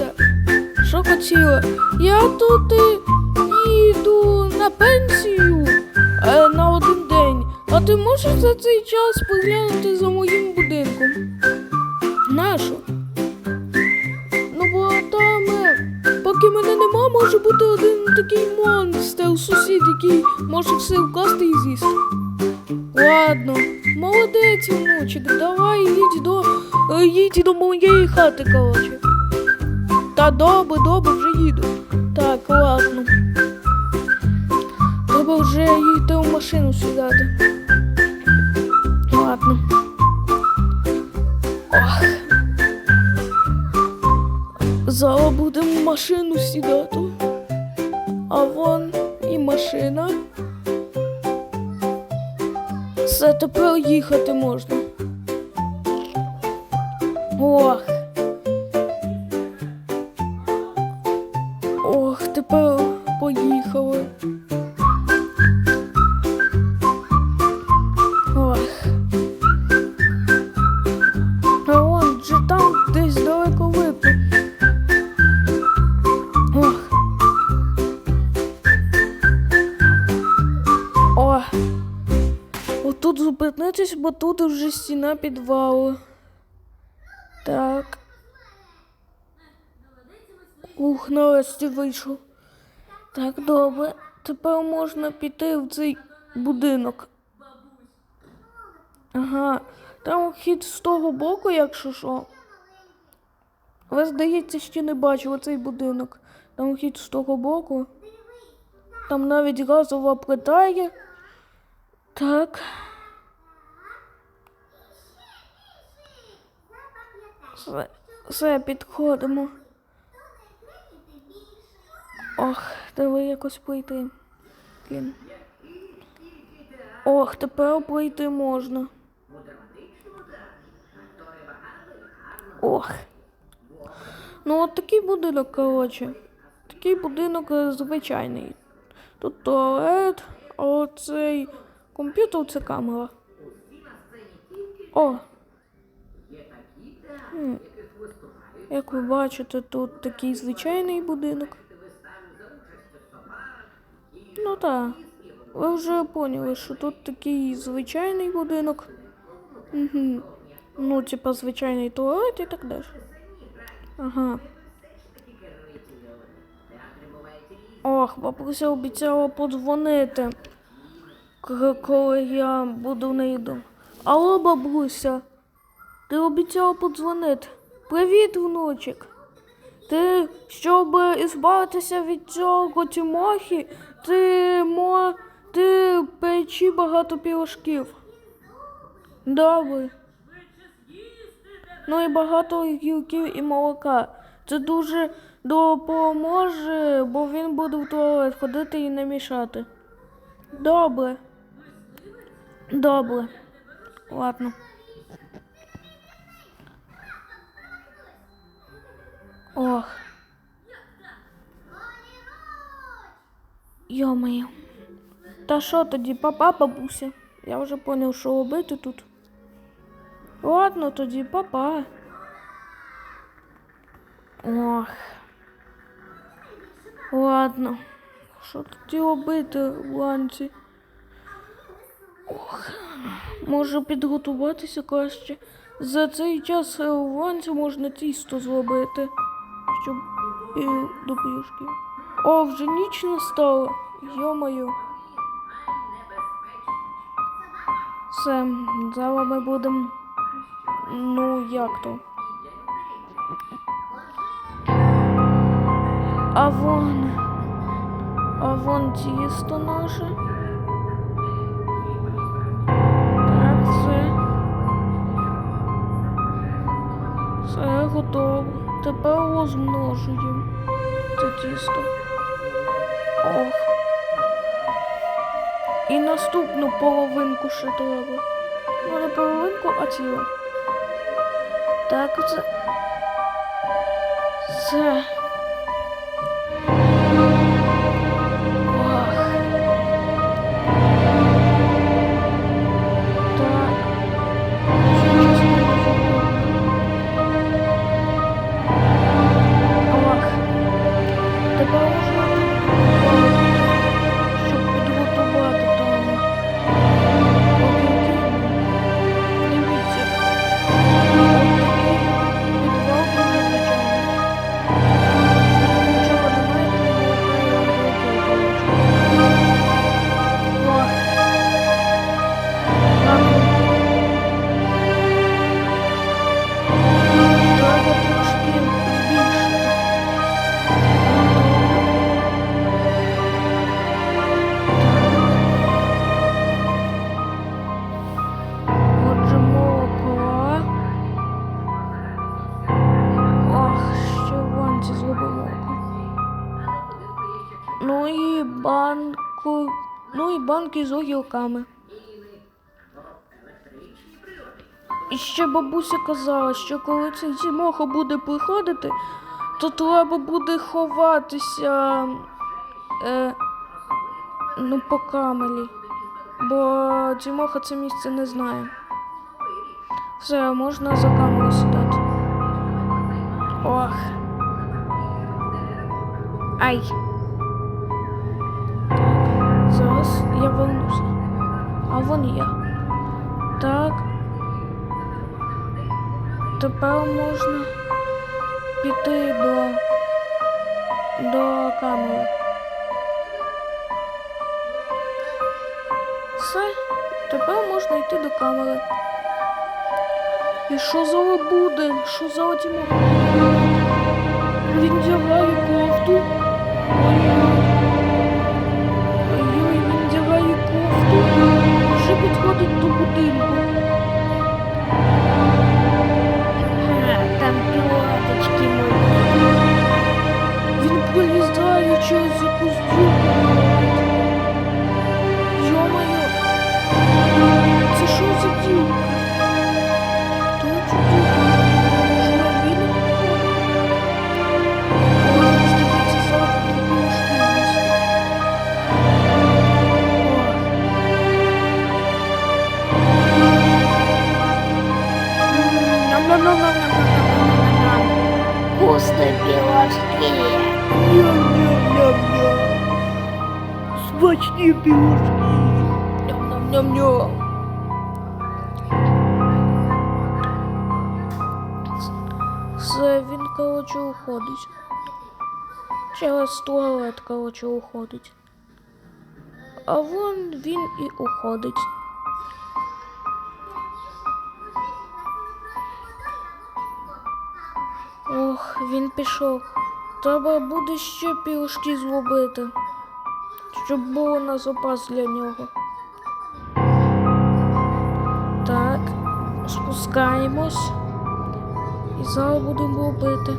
бабуся. Що хотіла? Я тут їду на пенсію е, на один день. А ти можеш за цей час поглянути за моїм будинком? Нащо? Ну бо там, е, поки мене нема, може бути один такий монстр, сусід, який може все вкласти і з'їсти. Ладно, молодець, внучик, давай їдь до, е, їдь до моєї хати, коротше. Та добре, добре, вже їду. Так, ладно. Треба вже їхати в машину сідати. Ладно. Ох. Зараз будемо в машину сідати. А вон і машина. Все, тепер їхати можна. Ох, 15, бо тут вже стіна підвалу. Так. Ух, нарешті вийшов. Так, добре. Тепер можна піти в цей будинок. Ага, там вхід з того боку, якщо що. Ви, здається, ще не бачили цей будинок. Там вхід з того боку. Там навіть газова плита є. Так. Все, підходимо. Ох, треба якось пройти. Блін. Ох, тепер пройти можна. Ох. Ну, от такий будинок, коротше. Такий будинок е, звичайний. Тут туалет, а оцей комп'ютер це камера. О. М. Як ви бачите, тут такий звичайний будинок. Ну так. Ви вже поняли, що тут такий звичайний будинок. Угу. Ну, типа звичайний туалет і так далі. Ага. Ох, бабуся обіцяла подзвонити, коли я буду неї вдома. Алло, бабуся, ти обіцяла подзвонити. Привіт, внучик. Ти, щоб ізбавитися від цього тімохи, ти мо, ти печи багато пірожків. Добре. Ну і багато гілків і молока. Це дуже допоможе, бо він буде в туалет ходити і не мішати. Добре. Добре. Ладно. Ох. Йо-моє. Та що тоді, папа, бабуся? Я вже поняв, що робити тут. Ладно тоді, папа. Ох. Ладно. Що тоді робити ланці? Ох. Може підготуватися краще. За цей час е, в ланці можна тісто зробити, щоб і до пюшки. О, вже ніч настала. Йо-моє. Все, зараз ми будемо. Ну, як то? А вон. А вон тісто наше. Так, все. Все готово. Тепер розмножуємо це тісто. Ох. І наступну половинку ще треба. Ну, не половинку, а цілу. Так, це. Це. Банки з огірками. І ще бабуся казала, що коли цей Тімоха буде приходити, то треба буде ховатися е, ну, по камелі. Бо Тімоха це місце не знає. Все, можна за камеру сідати. Ох. Ай. Зараз я вернуся. А вон я. Так. Тепер можна піти до, до камери. Все, тепер можна йти до камери. І що за буде? Що за отімо? Він вдягає кофту. Ой-ой. Підходить до Вкусные пирожки. Ням-ням-ням-ням. Смачні пірожки. Ням-ням-ням-ням. Все, він, коротше, уходить. Через туалет, коротше, уходить. А вон він і уходить. Ох, він пішов. Треба буде ще пірожки зробити, щоб було на запас для нього. Так, спускаємось. І зараз будемо робити.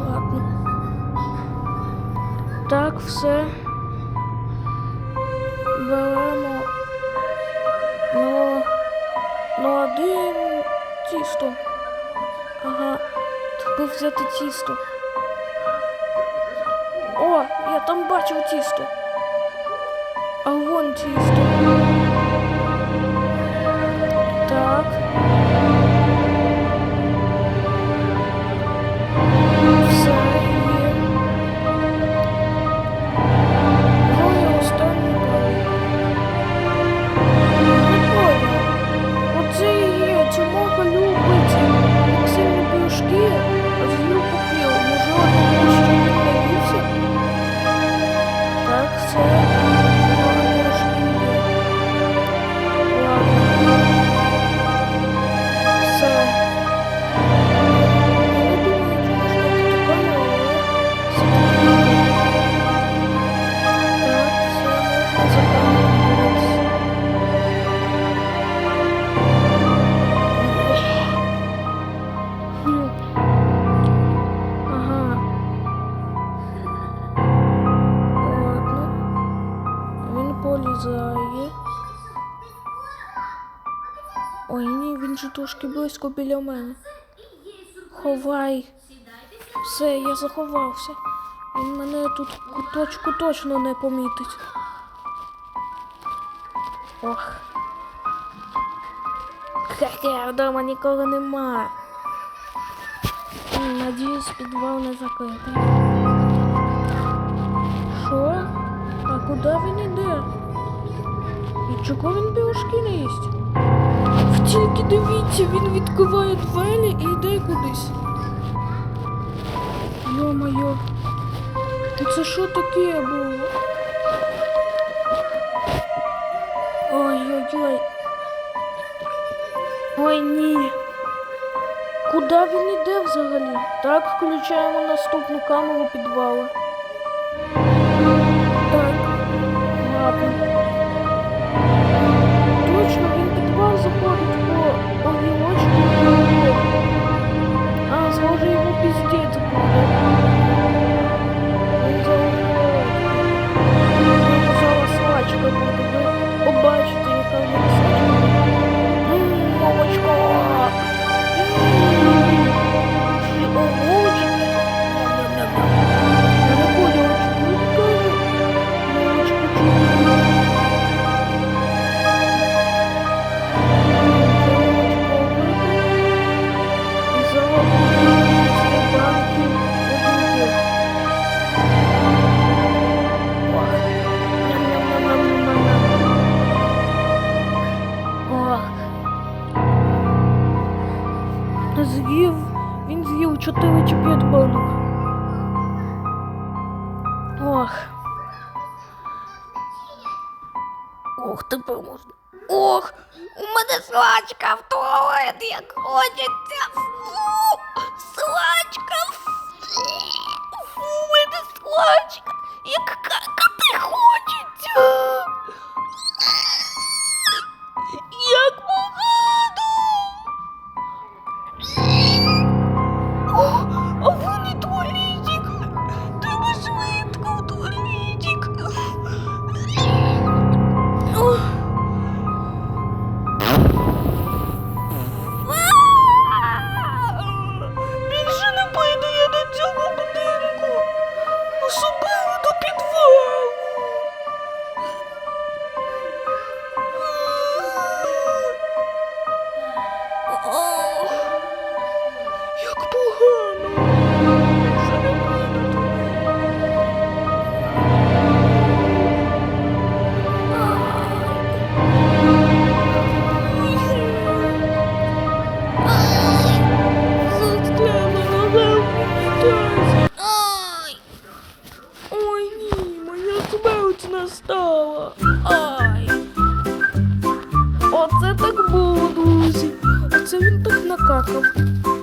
Ладно. Так, все. Беремо. Ну, ну один тісто. Ага, треба взяти тісто. О, я там бачив тісто. А вон тісто. близько біля мене. Ховай. Все, я заховався. Він мене тут куточку точно не помітить. Ох. Хе-хе, вдома нікого нема. Надіюсь, підвал не закритий. Що? А куди він іде? І чого він білошки не їсть? тільки дивіться, він відкриває двері і йде кудись. Йо-моє. Це що таке було? Ой-ой-ой. Ой, ні. Куди він іде взагалі? Так, включаємо наступну камеру підвалу. Так, ладно. пиздец. Ох. Ох, тепер можна. Ох, у мене срачка в туалет, як хочеться. Фу, срачка. Фу, у мене срачка, як коти хочеться. накакал.